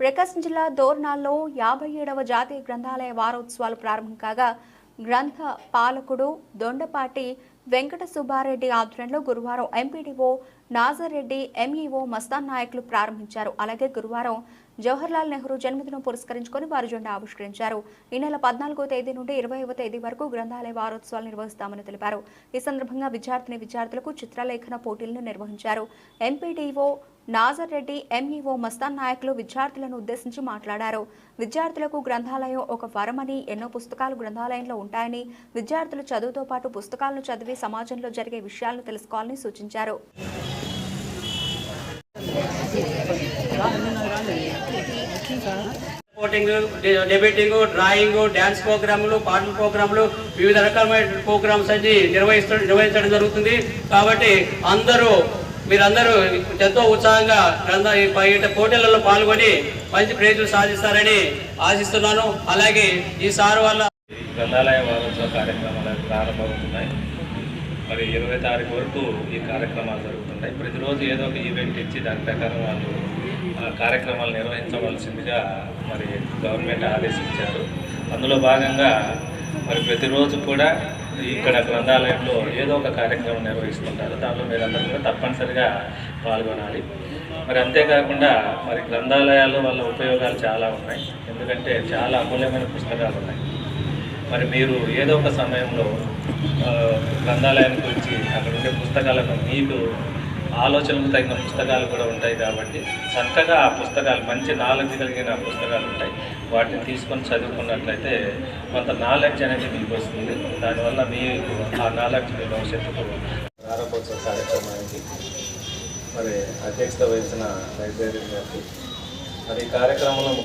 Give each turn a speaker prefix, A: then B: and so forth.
A: ప్రకాశం జిల్లా దోర్నాల్లో యాభై ఏడవ జాతీయ గ్రంథాలయ వారోత్సవాలు ప్రారంభం కాగా గ్రంథ పాలకుడు దొండపాటి వెంకట సుబ్బారెడ్డి ఆధ్వర్యంలో గురువారం ఎంపీడీఓ నాజర్ రెడ్డి ఎంఈఓ మస్తాన్ నాయకులు ప్రారంభించారు. అలాగే గురువారం జవహర్లాల్ నెహ్రూ జన్మదినం పురస్కరించుకొని వారు జెండా ఆవిష్కరించారు. ఈ నెల పద్నాలుగో తేదీ నుండి ఇరవైవ తేదీ వరకు గ్రంథాలయ వారోత్సవాలు నిర్వహిస్తామని తెలిపారు. ఈ సందర్భంగా విద్యార్థిని విద్యార్థులకు చిత్రలేఖన పోటీలను నిర్వహించారు. ఎంపీడీఓ నాజర్ రెడ్డి ఎంఈఓ మస్తాన్ నాయకులు విద్యార్థులను ఉద్దేశించి మాట్లాడారు. విద్యార్థులకు గ్రంథాలయం ఒక వరమని ఎన్నో పుస్తకాలు గ్రంథాలయంలో ఉంటాయని విద్యార్థులు చదువుతో పాటు పుస్తకాలను చదివి సమాజంలో జరిగే విషయాలను తెలుసుకోవాలని సూచించారు.
B: రిపోర్టింగ్ డెబేటింగ్ డ్రాయింగ్ డ్యాన్స్ ప్రోగ్రాములు పాటల ప్రోగ్రాములు వివిధ రకాలమైన ప్రోగ్రామ్స్ అన్ని నిర్వహిస్తూ నిర్వహించడం జరుగుతుంది. కాబట్టి అందరూ మీరందరూ ఎంతో ఉత్సాహంగా గ్రంథ ఈ పోటీలలో పాల్గొని మంచి ప్రైజులు సాధిస్తారని ఆశిస్తున్నాను. అలాగే ఈ సార్ వల్ల
C: గ్రంథాలయ వారోత్సవ కార్యక్రమాలు ప్రారంభమవుతున్నాయి. మరి ఇరవై తారీఖు వరకు ఈ కార్యక్రమాలు జరుగుతుంటాయి ప్రతిరోజు ఏదో ఒక ఈవెంట్ ఇచ్చి దాని ప్రకారం వాళ్ళు ఆ కార్యక్రమాలు నిర్వహించవలసిందిగా మరి గవర్నమెంట్ ఆదేశించారు. అందులో భాగంగా మరి ప్రతిరోజు కూడా ఇక్కడ గ్రంథాలయంలో ఏదో ఒక కార్యక్రమం నిర్వహిస్తుంటారు. దానిలో మీరందరూ కూడా తప్పనిసరిగా పాల్గొనాలి. మరి అంతేకాకుండా మరి గ్రంథాలయాల వల్ల ఉపయోగాలు చాలా ఉన్నాయి. ఎందుకంటే చాలా అమూల్యమైన పుస్తకాలు ఉన్నాయి. మరి మీరు ఏదో ఒక సమయంలో గ్రంథాలయం గ్రంథాలయానికి వచ్చి అక్కడ ఉండే పుస్తకాలను మీకు ఆలోచనకు తగిన పుస్తకాలు కూడా ఉంటాయి కాబట్టి చక్కగా ఆ పుస్తకాలు మంచి నాలెడ్జ్ కలిగిన పుస్తకాలు ఉంటాయి. వాటిని తీసుకొని చదువుకున్నట్లయితే కొంత నాలెడ్జ్ అనేది మీకు వస్తుంది. దానివల్ల మీ ఆ నాలెడ్జ్ మీ భవిష్యత్తుకు ప్రారంభోత్సవ కార్యక్రమానికి మరి అధ్యక్షత వహించిన లైబ్రరీ గారికి మరి ఈ కార్యక్రమంలో